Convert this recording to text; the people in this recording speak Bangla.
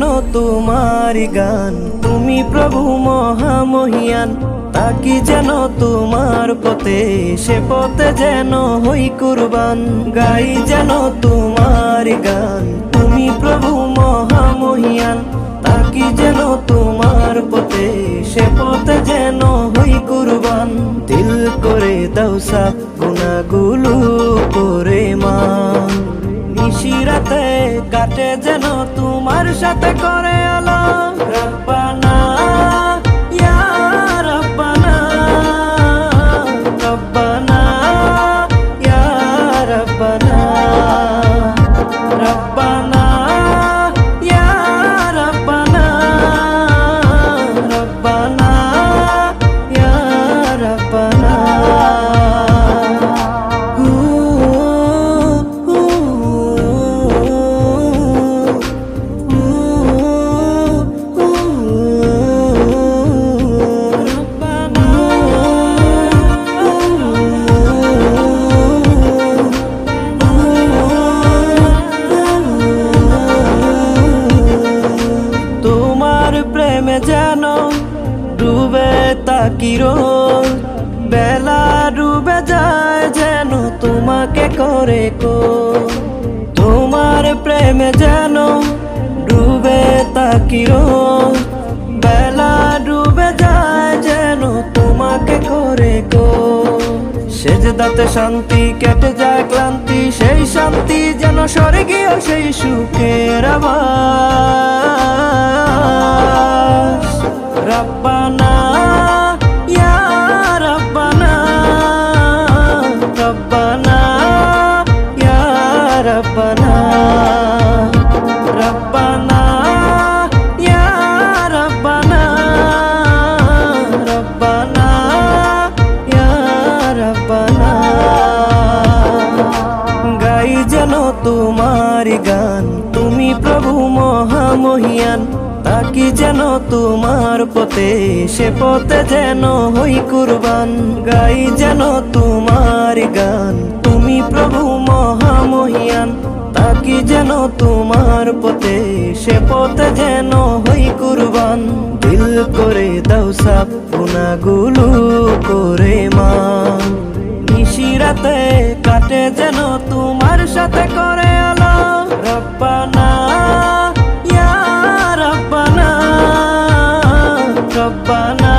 তোমার গান। তুমি প্রভু মহামহিয়ান তাকি যেন তোমার পথে? সে পথে যেন হই কুরবান, গাই যেন তোমার গান। তুমি প্রভু মহামহিয়ান তাকি যেন তোমার পথে? সে পথে যেন হই কুরবান। দিল করে দাও সাফ গুনাগুলো কাটে যেন তোমার সাথে করে তাকিরো বেলা ডুবে যায় যেন তোমাকে করে কো তোমার প্রেমে যেন ডুবে তাকিরো বেলা ডুবে যায় যেন তোমাকে করে গো সেজদাতে শান্তি কেটে যায় ক্লান্তি, সেই শান্তি যেন স্বর্গীয়, সেই সুখের আবাস তোমার গান। তুমি প্রভু মহামহিয়ান তাকি যেন তোমার পথে? সে পথে যেন হই কুরবান, গাই যেন তোমার গান। তুমি প্রভু মহামহিয়ান তাকি যেন তোমার পথে? সে পথে যেন হই কুরবান। দিল করে দাও সাপ গুনাগুলো করে মা রাতে কাটে যেন তোমার সাথে করে আলো। রব্বানা ইয়া রব্বানা রব্বানা